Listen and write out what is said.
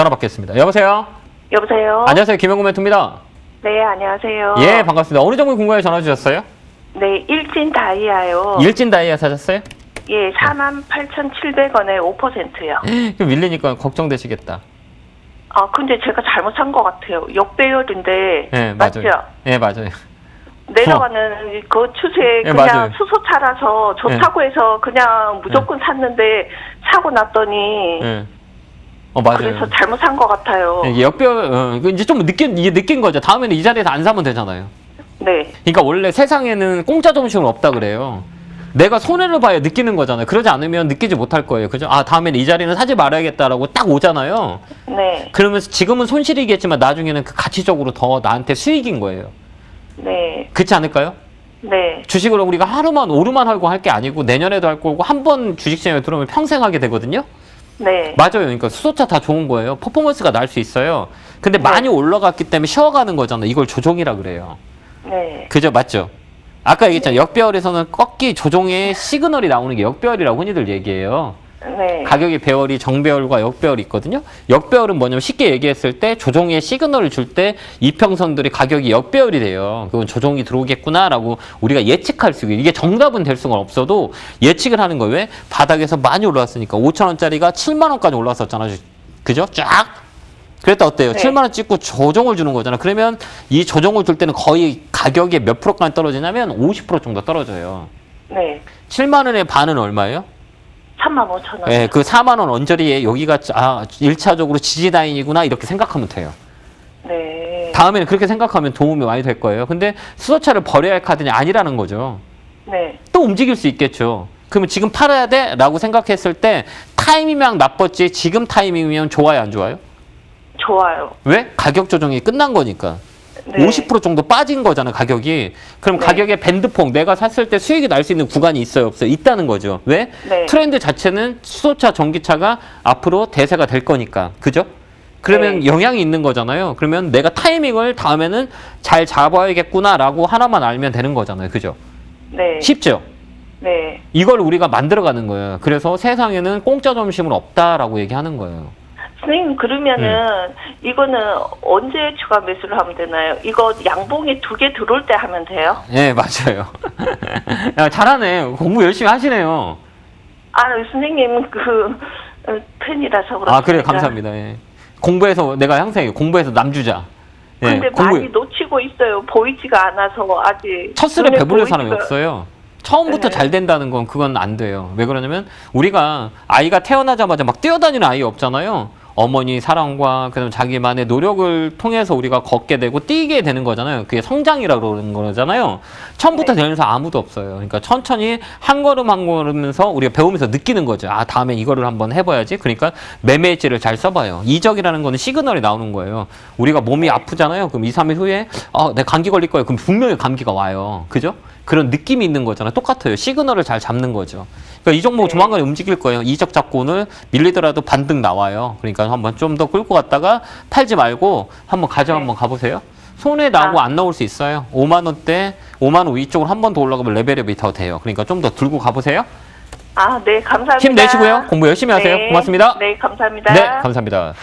전화 받겠습니다. 여보세요? 여보세요? 안녕하세요. 김영구 멘토입니다. 네, 안녕하세요. 예, 반갑습니다. 어느 종목 궁금해 전화 주셨어요? 네, 일진 다이아요. 일진 다이아 사셨어요? 예, 48,700원에 5%요. 좀 밀리니까 걱정되시겠다. 아, 근데 제가 잘못 산 것 같아요. 역배열인데. 예, 맞죠? 맞아요. 예, 맞아요. 내려가는 그 추세 예, 그냥 맞아요. 수소차라서 좋다고 해서 그냥 무조건 샀는데 사고 났더니 예. 어, 맞아요. 그래서 잘못 산 것 같아요. 예, 역별, 어, 그 이제 좀 느낀, 이게 느낀 거죠. 다음에는 이 자리에서 안 사면 되잖아요. 네, 그러니까 원래 세상에는 공짜 점심은 없다 그래요. 내가 손해를 봐야 느끼는 거잖아요. 그러지 않으면 느끼지 못할 거예요. 그죠? 아, 다음에는 이 자리는 사지 말아야겠다라고 딱 오잖아요. 네, 그러면서 지금은 손실이겠지만 나중에는 그 가치적으로 더 나한테 수익인 거예요. 네, 그렇지 않을까요? 네, 주식을 우리가 하루만 오르만 하고 할 게 아니고 내년에도 할 거고 한 번 주식시장에 들어오면 평생 하게 되거든요. 네, 맞아요. 그러니까 수소차 다 좋은 거예요. 퍼포먼스가 날 수 있어요. 근데 네. 많이 올라갔기 때문에 쉬어가는 거잖아요. 이걸 조종이라 그래요. 네, 그죠? 맞죠? 아까 얘기했잖아요. 역배열에서는 꺾기 조종의 시그널이 나오는 게 역배열이라고 흔히들 얘기해요. 네, 가격의 배열이 정배열과 역배열이 있거든요. 역배열은 뭐냐면 쉽게 얘기했을 때 조종의 시그널을 줄 때 이평선들이 가격이 역배열이 돼요. 그건 조종이 들어오겠구나라고 우리가 예측할 수 있고 이게 정답은 될 수가 없어도 예측을 하는 거예요. 왜? 바닥에서 많이 올라왔으니까 5천 원짜리가 7만 원까지 올라왔었잖아요. 그죠? 쫙. 그랬다 어때요? 네. 7만 원 찍고 조정을 주는 거잖아. 그러면 이 조정을 줄 때는 거의 가격의 몇 프로까지 떨어지냐면 50% 정도 떨어져요. 네. 7만 원의 반은 얼마예요? 3만 5천 원. 예, 그 4만 원 언저리에 여기가 아, 1차적으로 지지다인이구나 이렇게 생각하면 돼요. 네, 다음에는 그렇게 생각하면 도움이 많이 될 거예요. 근데 수소차를 버려야 할 카드는 아니라는 거죠. 네, 또 움직일 수 있겠죠. 그러면 지금 팔아야 돼? 라고 생각했을 때 타이밍이랑 나빴지 지금 타이밍이면 좋아요, 안 좋아요? 좋아요. 왜? 가격 조정이 끝난 거니까. 네. 50% 정도 빠진 거잖아, 가격이. 그럼 네. 가격의 밴드폭, 내가 샀을 때 수익이 날 수 있는 구간이 있어요, 없어요? 있다는 거죠. 왜? 네. 트렌드 자체는 수소차, 전기차가 앞으로 대세가 될 거니까. 그죠? 그러면 네. 영향이 있는 거잖아요. 그러면 내가 타이밍을 다음에는 잘 잡아야겠구나라고 하나만 알면 되는 거잖아요. 그죠? 네, 쉽죠? 네. 이걸 우리가 만들어가는 거예요. 그래서 세상에는 공짜 점심은 없다라고 얘기하는 거예요. 선생님 그러면은 이거는 언제 추가 매수를 하면 되나요? 이거 양봉이 두 개 들어올 때 하면 돼요? 예, 맞아요. 야, 잘하네. 공부 열심히 하시네요. 아 선생님 그 어, 팬이라서 그렇습니다. 아, 그래요. 감사합니다. 예. 공부해서 내가 항상. 공부해서 남주자. 예, 근데 많이 놓치고 있어요. 보이지가 않아서 아직. 첫 술에 눈에 배부를 보이지가- 사람이 없어요. 처음부터 네. 잘 된다는 건 그건 안 돼요. 왜 그러냐면 우리가 아이가 태어나자마자 막 뛰어다니는 아이 없잖아요. 어머니 사랑과 그다음 자기만의 노력을 통해서 우리가 걷게 되고 뛰게 되는 거잖아요. 그게 성장이라고 그러는 거잖아요. 처음부터 네. 사람 아무도 없어요. 그러니까 천천히 한 걸음 한 걸음면서 우리가 배우면서 느끼는 거죠. 아 다음에 이거를 한번 해봐야지. 그러니까 매매일지를 잘 써봐요. 이적이라는 거는 시그널이 나오는 거예요. 우리가 몸이 네. 아프잖아요. 그럼 2, 3일 후에 아, 내 감기 걸릴 거예요. 그럼 분명히 감기가 와요. 그죠? 그런 느낌이 있는 거잖아요. 똑같아요. 시그널을 잘 잡는 거죠. 그러니까 이 종목 네. 조만간에 움직일 거예요. 이적 잡고 오늘 밀리더라도 반등 나와요. 그러니까 한번 좀 더 끌고 갔다가 팔지 말고 한번 가져 네. 한번 가보세요. 손에 나고 아. 안 나올 수 있어요. 5만 원대, 5만 원 위쪽으로 한 번 더 올라가면 레벨업이 더 돼요. 그러니까 좀 더 들고 가보세요. 아, 네, 감사합니다. 힘 내시고요. 공부 열심히 하세요. 네. 고맙습니다. 네, 감사합니다. 네, 감사합니다.